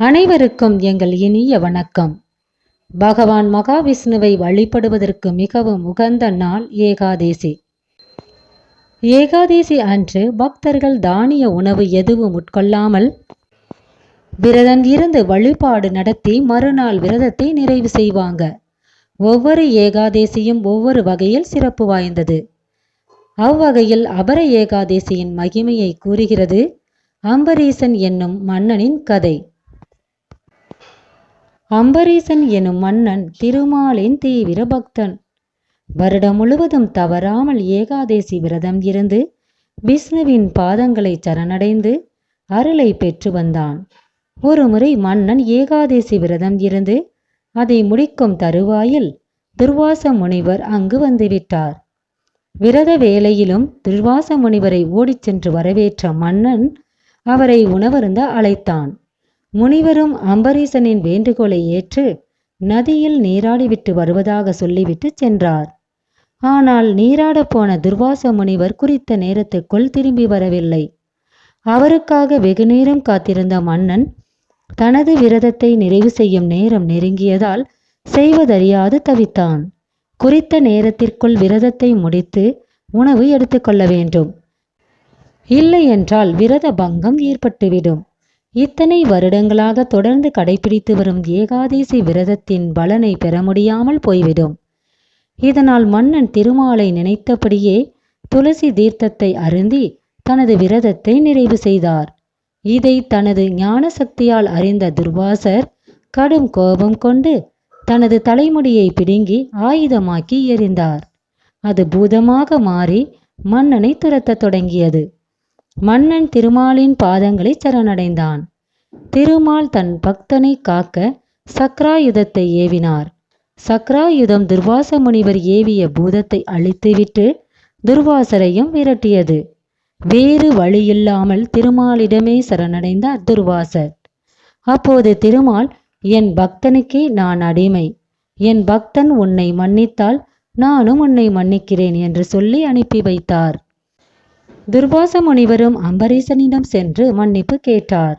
அனைவருக்கும் எங்கள் இனிய வணக்கம். பகவான் மகாவிஷ்ணுவை வழிபடுவதற்கு மிகவும் உகந்த நாள் ஏகாதேசி. ஏகாதேசி அன்று பக்தர்கள் தானிய உணவு எதுவும் உட்கொள்ளாமல் விரதம் இருந்து வழிபாடு நடத்தி மறுநாள் விரதத்தை நிறைவு செய்வாங்க. ஒவ்வொரு ஏகாதேசியும் ஒவ்வொரு வகையில் சிறப்பு வாய்ந்தது. அவ்வகையில் அபர ஏகாதேசியின் மகிமையை கூறுகிறது அம்பரீசன் என்னும் மன்னனின் கதை. அம்பரீசன் எனும் மன்னன் திருமாலின் தீவிர பக்தன். வருடம் முழுவதும் தவறாமல் ஏகாதேசி விரதம் இருந்து விஷ்ணுவின் பாதங்களை சரணடைந்து அருளை பெற்று வந்தான். ஒருமுறை மன்னன் ஏகாதேசி விரதம் இருந்து அதை முடிக்கும் தருவாயில் துர்வாச முனிவர் அங்கு வந்துவிட்டார். விரத வேளையிலும் துர்வாச முனிவரை ஓடிச் சென்று வரவேற்ற மன்னன் அவரை உணவருந்த அழைத்தான். முனிவரும் அம்பரீசனின் வேண்டுகோளை ஏற்று நதியில் நீராடிவிட்டு வருவதாக சொல்லிவிட்டு சென்றார். ஆனால் நீராடப் போன துர்வாச முனிவர் குறித்த நேரத்துக்குள் திரும்பி வரவில்லை. அவருக்காக வெகுநேரம் காத்திருந்த மன்னன் தனது விரதத்தை நிறைவு செய்யும் நேரம் நெருங்கியதால் செய்வதறியாது தவித்தான். குறித்த நேரத்திற்குள் விரதத்தை முடித்து உணவு எடுத்துக்கொள்ள வேண்டும். இல்லை என்றால் விரத பங்கம் ஏற்பட்டுவிடும். இத்தனை வருடங்களாக தொடர்ந்து கடைபிடித்து வரும் ஏகாதேசி விரதத்தின் பலனை பெற முடியாமல் போய்விடும். இதனால் மன்னன் திருமாலை நினைத்தபடியே துளசி தீர்த்தத்தை அருந்தி தனது விரதத்தை நிறைவு செய்தார். இதை தனது ஞான சக்தியால் அறிந்த துர்வாசர் கடும் கோபம் கொண்டு தனது தலைமுடியை பிடுங்கி ஆயுதமாக்கி எறிந்தார். அது பூதமாக மாறி மன்னனை துரத்தத் தொடங்கியது. மன்னன் திருமாலின் பாதங்களை சரணடைந்தான். திருமால் தன் பக்தனை காக்க சக்ராயுதத்தை ஏவினார். சக்ராயுதம் துர்வாச முனிவர் ஏவிய பூதத்தை அழித்துவிட்டு துர்வாசரையும் விரட்டியது. வேறு வழியில்லாமல் திருமாலிடமே சரணடைந்தார் துர்வாசர் அப்போது திருமால் என் பக்தனுக்கே நான் அடிமை. என் பக்தன் உன்னை மன்னித்தால் நானும் உன்னை மன்னிக்கிறேன் என்று சொல்லி அனுப்பி வைத்தார். துர்வாச முனிவரும் அம்பரீசனிடம் சென்று மன்னிப்பு கேட்டார்.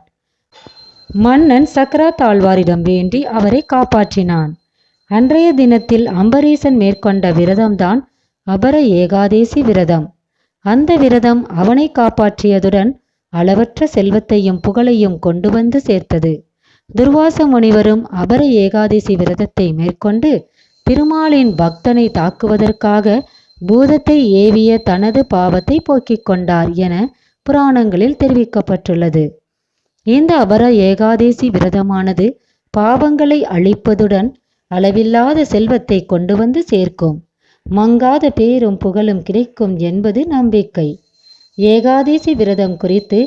மன்னன் சக்ரா தாழ்வாரிடம் வேண்டி அவரை காப்பாற்றினான். அன்றைய தினத்தில் அம்பரீசன் மேற்கொண்ட விரதம்தான் அபர ஏகாதேசி விரதம். அந்த விரதம் அவனை காப்பாற்றியதுடன் அளவற்ற செல்வத்தையும் புகழையும் கொண்டு வந்து சேர்த்தது. துர்வாச முனிவரும் அபர ஏகாதசி விரதத்தை மேற்கொண்டு திருமாலின் பக்தனை தாக்குவதற்காக பூதத்தை ஏவிய தனது பாவத்தை போக்கிக் கொண்டார் என புராணங்களில் தெரிவிக்கப்பட்டுள்ளது. இந்த அபர ஏகாதேசி விரதமானது பாவங்களை அழிப்பதுடன் அளவில்லாத செல்வத்தை கொண்டு வந்து சேர்க்கும். மங்காத பேரும் புகழும் கிடைக்கும் என்பது நம்பிக்கை. ஏகாதேசி விரதம் குறித்து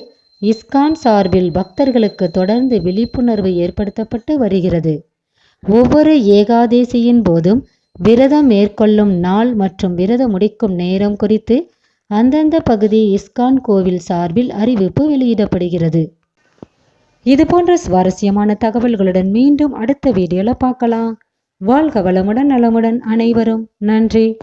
இஸ்கான் சார்பில் பக்தர்களுக்கு தொடர்ந்து விழிப்புணர்வு ஏற்படுத்தப்பட்டு வருகிறது. ஒவ்வொரு ஏகாதேசியின் போதும் விரதம் மேற்கொள்ளும் நாள் மற்றும் விரதம் முடிக்கும் நேரம் குறித்து அந்தந்த பகுதி இஸ்கான் கோவில் சார்பில் அறிவிப்பு வெளியிடப்படுகிறது. இது போன்ற சுவாரஸ்யமான தகவல்களுடன் மீண்டும் அடுத்த வீடியோல பார்க்கலாம். வாழ்க வளமுடன் நலமுடன் அனைவரும். நன்றி.